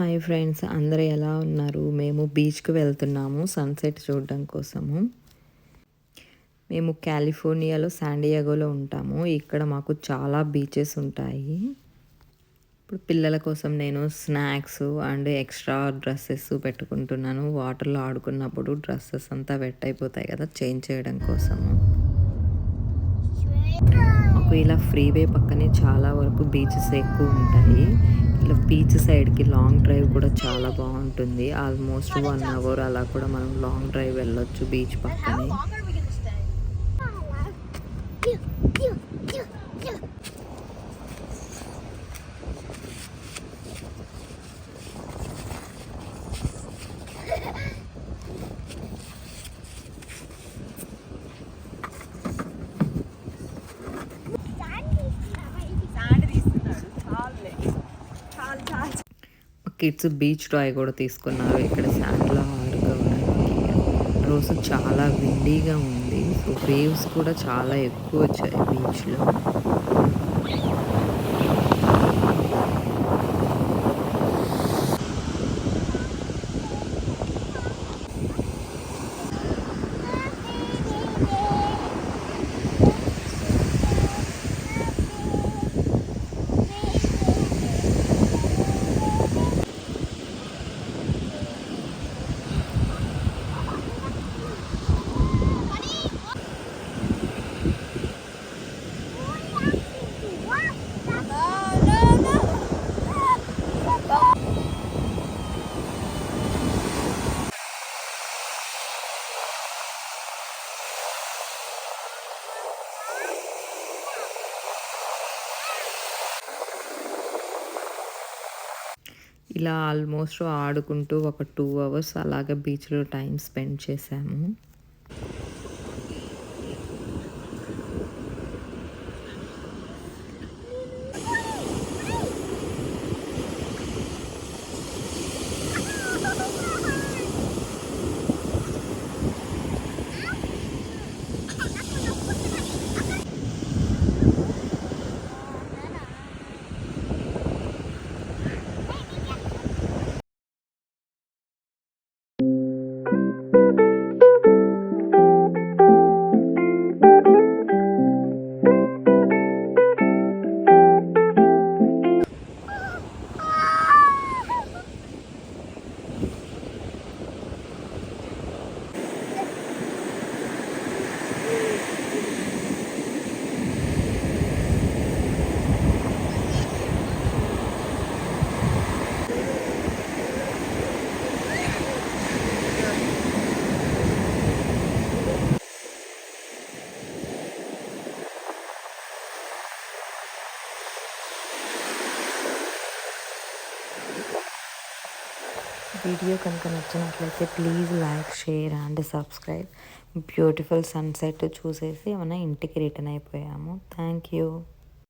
Hi friends అందరూ ఎలా ఉన్నారు? మేము బీచ్కి వెళ్తున్నాము సన్సెట్ చూడడం కోసము. మేము కాలిఫోర్నియాలో శాండియాగోలో ఉంటాము. ఇక్కడ మాకు చాలా బీచెస్ ఉంటాయి. ఇప్పుడు పిల్లల కోసం నేను స్నాక్స్ అండ్ ఎక్స్ట్రా డ్రెస్సెస్ పెట్టుకుంటున్నాను. వాటర్లో ఆడుకున్నప్పుడు డ్రెస్సెస్ అంతా వెట్ అయిపోతాయి కదా చేంజ్ చేయడం కోసము. మనకు ఇలా ఫ్రీవే పక్కనే చాలా వరకు బీచెస్ ఎక్కువ ఉంటాయి. ఇలా బీచ్ సైడ్కి లాంగ్ డ్రైవ్ కూడా చాలా బాగుంటుంది. ఆల్మోస్ట్ వన్ అవర్ అలా కూడా మనం లాంగ్ డ్రైవ్ వెళ్ళొచ్చు బీచ్ పక్కనే. కిడ్స్ బీచ్ టాయ్ కూడా తీసుకున్నారు. ఇక్కడ శాండ్లో ఆడుకోవడానికి. రోజు చాలా విండీగా ఉంది. సో వేవ్స్ కూడా చాలా ఎక్కువ వచ్చాయి బీచ్లో. ఇలా ఆల్మోస్ట్ ఆడుకుంటూ ఒక టూ అవర్స్ అలాగే బీచ్లో టైం స్పెండ్ చేశాము. వీడియో కనుక నచ్చినట్లయితే please like share and subscribe. Beautiful sunset చూసేసి ఏమైనా ఇంటికి రిటర్న్ అయిపోయాము. Thank you.